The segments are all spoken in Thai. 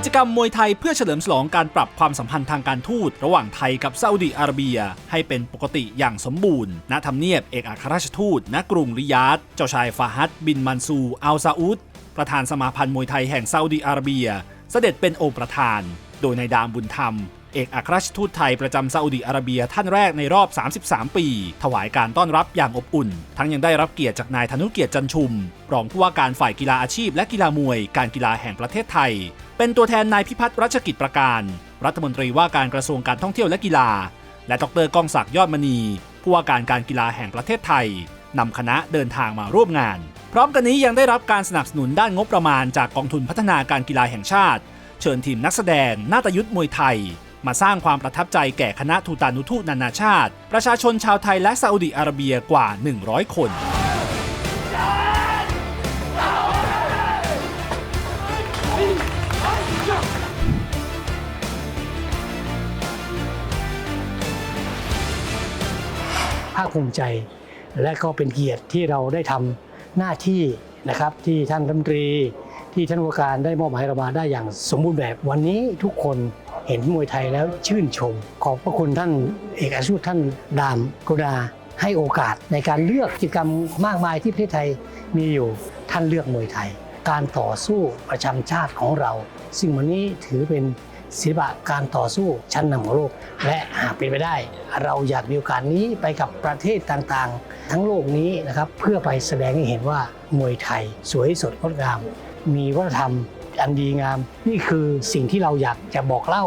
กิจกรรมมวยไทยเพื่อเฉลิมฉลองการปรับความสัมพันธ์ทางการทูต ระหว่างไทยกับซาอุดีอาระเบีย ให้เป็นปกติอย่างสมบูรณ์ ณทำเนียบเอกอัครราชทูต ณกรุงริยาดเจ้าชายฟาฮัดบินมันซูอัลซาอุดประธานสมาพันธ์มวยไทยแห่งซาอุดีอาระเบีย เสด็จเป็นองค์ประธาน โดยนายดามบุญธรรม เอกอัครราชทูตไทยประจำซาอุดิอาระเบียท่านแรกในรอบ 33 ปี ถวายการต้อนรับอย่างอบอุ่น ทั้งยังได้รับเกียรติจากนายธนุเกียรติจันชุม รองผู้ว่าการฝ่ายกีฬาอาชีพและกีฬามวย การกีฬาแห่งประเทศไทย เป็นตัวแทนนายพิพัฒน์รัชกิจประการ รัฐมนตรีว่าการกระทรวงการท่องเที่ยวและกีฬา และดรก้องศักดิ์ยอดมณี ผู้ว่าการการกีฬาแห่งประเทศไทยนำคณะเดินทางมาร่วมงาน พร้อมกันนี้ยังได้รับการสนับสนุนด้านงบประมาณจากกองทุนพัฒนาการกีฬาแห่งชาติ เชิญทีมนักแสดงนาตยุทธมวยไทย มาสร้างความประทับใจแก่คณะทูตานุทูตนานาชาติ ประชาชนชาวไทยและซาอุดิอาระเบียกว่า 100 คนภาคภูมิใจและก็เป็นเกียรติที่เราได้ทำหน้าที่นะครับที่ท่านรัฐมนตรี ที่ท่านผู้ว่าการได้มอบหมายเรามาได้อย่างสมบูรณ์แบบวันนี้ทุกคน เห็นมวยไทยแล้วชื่นชม ขอบพระคุณท่านเอกอัครราชุท่านดามกุณาให้โอกาสในการเลือกกิจกรรมมากมายที่ประเทศไทยมีอยู่ท่านเลือกมวยไทย การต่อสู้ประจำชาติของเรา ซึ่งวันนี้ถือเป็นศิลปะการต่อสู้ชั้นนำของโลก และหากเป็นไปได้ เราอยากมีโอกาสนี้ไปกับประเทศต่างๆ ทั้งโลกนี้นะครับเพื่อไปแสดงให้เห็นว่ามวยไทย สวยสดงดงาม มีวัฒนธรรม อันดีงาม นี่คือสิ่งที่เราอยากจะบอกเล่า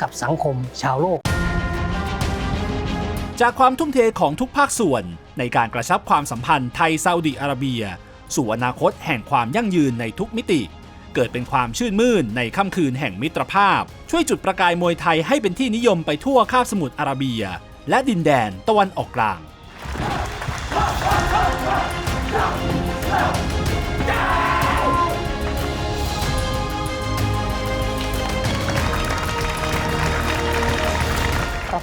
กับสังคมชาวโลก จากความทุ่มเทของทุกภาคส่วนในการกระชับความสัมพันธ์ไทยซาอุดิอาระเบีย สู่อนาคตแห่งความยั่งยืนในทุกมิติ เกิดเป็นความชื่นมื่นในค่ำคืนแห่งมิตรภาพ ช่วยจุดประกายมวยไทยให้เป็นที่นิยมไปทั่วคาบสมุทรอาระเบีย และดินแดนตะวันออกกลาง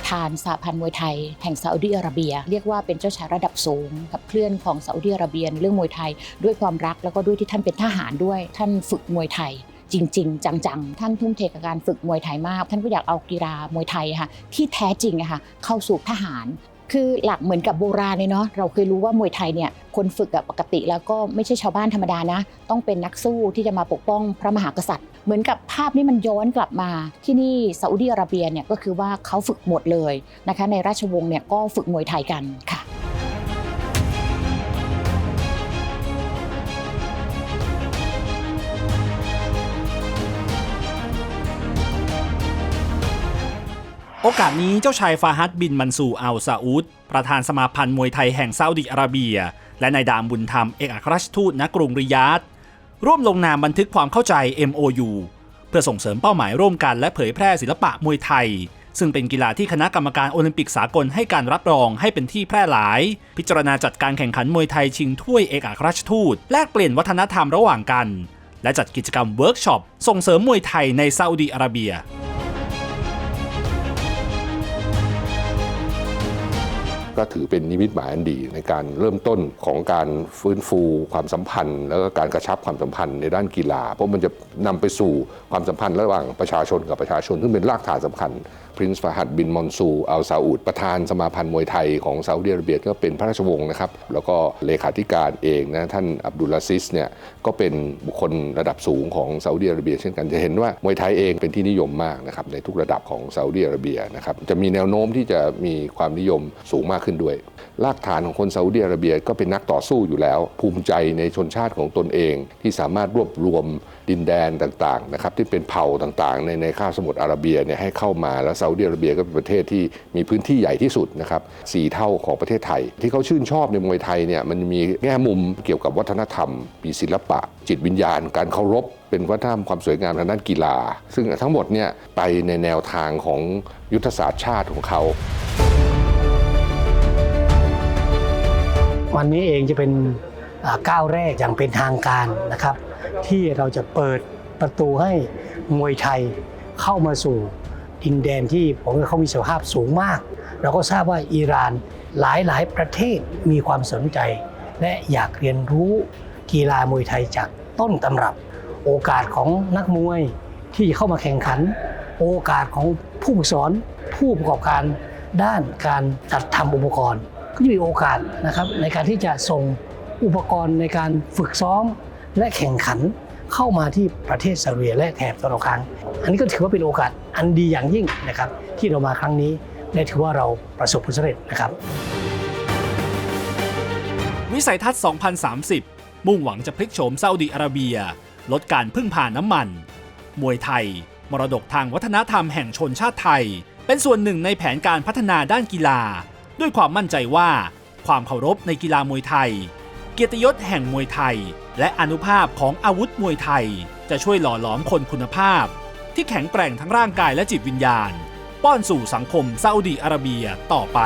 ธานสหพันธ์มวยไทย แห่งซาอุดิอาระเบีย เรียกว่าเป็นเจ้าชายระดับสูงกับเคลื่อนของซาอุดิอาระเบียในเรื่องมวยไทย ด้วยความรักแล้วก็ด้วยที่ท่านเป็นทหารด้วย ท่านฝึกมวยไทยจริง ๆ จังๆ ท่านทุ่มเทกับการฝึกมวยไทยมาก ท่านก็อยากเอากีฬามวยไทยค่ะที่แท้จริงค่ะเข้าสู่ทหาร คือหลักเหมือนกับโบราณเลยเนาะเราเคยรู้ว่ามวยไทยเนี่ยคนฝึกปกติแล้วก็ไม่ใช่ชาวบ้านธรรมดานะ ต้องเป็นนักสู้ที่จะมาปกป้องพระมหากษัตริย์ เหมือนกับภาพนี้มันย้อนกลับมาที่นี่ซาอุดีอาระเบียเนี่ยก็คือว่าเขาฝึกหมดเลยนะคะในราชวงศ์เนี่ยก็ฝึกมวยไทยกันค่ะ โอกาสนี้เจ้าชายฟาฮัดบินมันซูอัลซาอุดประธานสมาพันธ์มวยไทยแห่งซาอุดิอาระเบีย และนายดามบุญธรรมเอกอัครราชทูตณกรุงริยาดร่วมลงนามบันทึกความเข้าใจ MOU เพื่อส่งเสริมเป้าหมายร่วมกันและเผยแพร่ศิลปะมวยไทย ซึ่งเป็นกีฬาที่คณะกรรมการโอลิมปิกสากลให้การรับรองให้เป็นที่แพร่หลาย พิจารณาจัดการแข่งขันมวยไทยชิงถ้วยเอกอัครราชทูตแลกเปลี่ยนวัฒนธรรมระหว่างกัน และจัดกิจกรรมเวิร์กช็อปส่งเสริมมวยไทยในซาอุดิอาระเบีย ก็ถือเป็นนิมิตหมายอันดีในการเริ่มต้นของการฟื้นฟูความสัมพันธ์ แล้วก็การกระชับความสัมพันธ์ในด้านกีฬา เพราะมันจะนำไปสู่ความสัมพันธ์ระหว่างประชาชนกับประชาชนซึ่งเป็นรากฐานสำคัญ พรินซ์ฟาฮัดบินมอนซูอัลซาอุดประธานสมาพันธ์มวยไทยของซาอุดิอาระเบียก็เป็นพระราชวงศ์นะครับ แล้วก็เลขาธิการเองนะท่านอับดุลลาซิสเนี่ยก็เป็นบุคคลระดับสูงของซาอุดิอาระเบีย เช่นกันจะเห็นว่ามวยไทยเองเป็นที่นิยมมากนะครับในทุกระดับของซาอุดิอาระเบียนะครับจะมีแนวโน้มที่จะมีความนิยมสูงมากขึ้นด้วยรากฐานของคนซาอุดิอาระเบียก็เป็นนักต่อสู้อยู่แล้ว ภูมิใจในชนชาติของตนเองที่สามารถรวบรวม ดินแดนต่างๆนะครับที่เป็นเผ่าต่างๆ ในในคาบสมุทรอาระเบียเนี่ยให้เข้ามาแล้วซาอุดิอาระเบียก็เป็นประเทศที่มีพื้นที่ใหญ่ที่สุดนะครับสี่เท่าของประเทศไทย ที่เขาชื่นชอบในมวยไทยเนี่ยมันมีแง่มุมเกี่ยวกับวัฒนธรรม มีศิลปะ จิตวิญญาณ การเคารพเป็นวัฒนธรรมความสวยงามทางด้านกีฬา ซึ่งทั้งหมดเนี่ยไปในแนวทางของยุทธศาสตร์ชาติของเขาวันนี้เองจะเป็น ก้าวแรกอย่างเป็นทางการนะครับ ที่เราจะเปิดประตูให้มวยไทยเข้ามาสู่ดินแดนที่ผมว่าเขามีสภาพสูงมาก เราก็ทราบว่าอิหร่านหลายหลายประเทศมีความสนใจ และอยากเรียนรู้กีฬามวยไทยจากต้นตำรับ โอกาสของนักมวยที่เข้ามาแข่งขัน โอกาสของผู้ฝึกสอนผู้ประกอบการด้านการจัดทำอุปกรณ์ ก็จะมีโอกาสนะครับในการที่จะส่ง อุปกรณ์ในการฝึกซ้อมและแข่งขันเข้ามาที่ประเทศซาเวียและแถบตะวันออกกลาง อันนี้ก็ถือว่าเป็นโอกาสอันดีอย่างยิ่งนะครับ ที่เรามาครั้งนี้และถือว่าเราประสบผลสำเร็จนะครับ วิสัยทัศน์ 2030 มุ่งหวังจะพลิกโฉมซาอุดิอาระเบีย ลดการพึ่งพาน้ำมัน มวยไทย มรดกทางวัฒนธรรมแห่งชนชาติไทย เป็นส่วนหนึ่งในแผนการพัฒนาด้านกีฬา ด้วยความมั่นใจว่า ความเคารพในกีฬามวยไทย เกียรติยศแห่งมวยไทย และอนุภาพของอาวุธมวยไทย จะช่วยหล่อหลอมคนคุณภาพ ที่แข็งแกร่งทั้งร่างกายและจิตวิญญาณ ป้อนสู่สังคมซาอุดีอาระเบียต่อไป